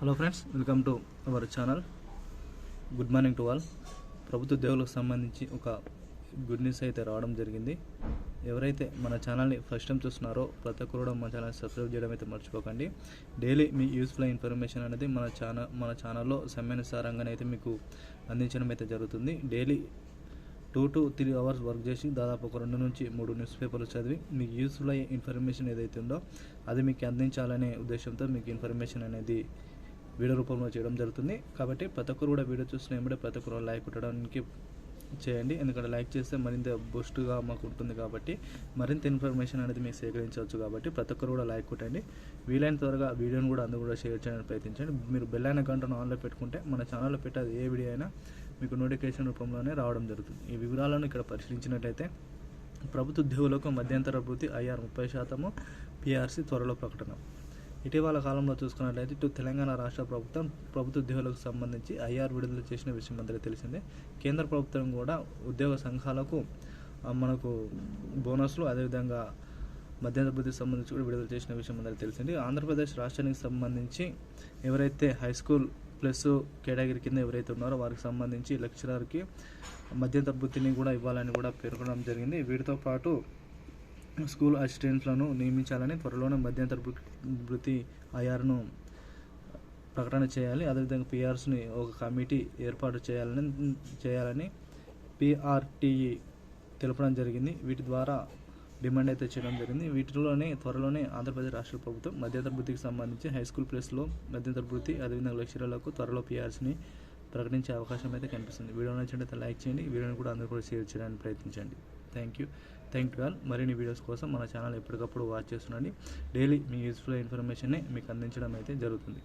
Hello friends welcome to our channel good morning to all ప్రభుత్వ ఉద్యోగులకు సంబంధించి ఒక గుడ్ న్యూస్ అయితే రావడం జరిగింది. ఎవరైతే మన ఛానల్ని ఫస్ట్ టైం చూస్తున్నారో ప్రతి ఒక్కరు కూడా మన ఛానల్ సబ్స్క్రైబ్ చేయడం అయితే మర్చిపోకండి. డైలీ మీ యూస్ఫుల్ ఇన్ఫర్మేషన్ అనేది మన ఛానల్ మన ఛానల్లో సమయానుసారంగానే అయితే మీకు అందించడం అయితే జరుగుతుంది. Daily two to three hours work చేసి దాదాపు ఒక రెండు నుంచి మూడు న్యూస్ పేపర్లు చదివి మీకు యూస్ఫుల్ అయ్యే ఇన్ఫర్మేషన్ ఏదైతే ఉందో అది మీకు అందించాలనే ఉద్దేశంతో మీకు ఇన్ఫర్మేషన్ అనేది వీడియో రూపంలో చేయడం జరుగుతుంది. కాబట్టి ప్రతి ఒక్కరు కూడా వీడియో చూసిన వెంబడే ప్రతి ఒక్కరు లైక్ కొట్టడానికి చేయండి. ఎందుకంటే లైక్ చేస్తే మరింత బూస్ట్గా మాకు ఉంటుంది కాబట్టి మరింత ఇన్ఫర్మేషన్ అనేది మీకు సేకరించవచ్చు కాబట్టి ప్రతి ఒక్కరు కూడా లైక్ కొట్టండి. వీలైన త్వరగా వీడియోని కూడా అందరూ కూడా షేర్ చేయడానికి ప్రయత్నించండి. మీరు బెల్ అయిన గంటను ఆన్లో పెట్టుకుంటే మన ఛానల్లో పెట్టేది ఏ వీడియో అయినా మీకు నోటిఫికేషన్ రూపంలోనే రావడం జరుగుతుంది. ఈ వివరాలను ఇక్కడ పరిశీలించినట్లయితే ప్రభుత్వ ఉద్యోగులకు మధ్యంతర భృతి ఐఆర్ ముప్పై శాతము పిఆర్సీ త్వరలో ప్రకటన. ఇటీవల కాలంలో చూసుకున్నట్లయితే ఇటు తెలంగాణ రాష్ట్ర ప్రభుత్వం ప్రభుత్వ ఉద్యోగులకు సంబంధించి ఐఆర్ విడుదల చేసిన విషయం అందరికీ తెలిసిందే. కేంద్ర ప్రభుత్వం కూడా ఉద్యోగ సంఘాలకు మనకు బోనస్లు అదేవిధంగా మధ్యంతర భృతికి సంబంధించి కూడా విడుదల చేసిన విషయం అందరికీ తెలిసింది. ఆంధ్రప్రదేశ్ రాష్ట్రానికి సంబంధించి ఎవరైతే హై స్కూల్ ప్లస్ కేటగిరీ కింద ఎవరైతే ఉన్నారో వారికి సంబంధించి లెక్చరర్కి మధ్యంతర భృతిని కూడా ఇవ్వాలని కూడా పేర్కొనడం జరిగింది. వీటితో పాటు స్కూల్ అసిస్టెంట్లను నియమించాలని త్వరలోనే మధ్యంతర భృ- భృతి ఐఆర్ను ప్రకటన చేయాలి. అదేవిధంగా పిఆర్స్ని ఒక కమిటీ ఏర్పాటు చేయాలని చేయాలని పిఆర్టీఈ తెలపడం జరిగింది. వీటి ద్వారా డిమాండ్ అయితే చేయడం జరిగింది. వీటిలోనే త్వరలోనే ఆంధ్రప్రదేశ్ రాష్ట్ర ప్రభుత్వం మధ్యంతర భృతికి సంబంధించి హై స్కూల్ ప్లేస్లో మధ్యంతర భృతి అదేవిధంగా లెక్చరర్లకు త్వరలో పిఆర్స్ని ప్రకటించే అవకాశం అయితే కనిపిస్తుంది. వీడియో నచ్చినట్లయితే లైక్ చేయండి. వీడియోని కూడా అందరూ కూడా షేర్ చేయడానికి ప్రయత్నించండి. Thank you thank you all మరిన్ని వీడియోస్ కోసం మన ఛానల్ ఎప్పటికప్పుడు వాచ్ చేస్తుండండి. డైలీ మీ యూస్ఫుల్ ఇన్ఫర్మేషన్ని మీకు అందించడం అయితే జరుగుతుంది.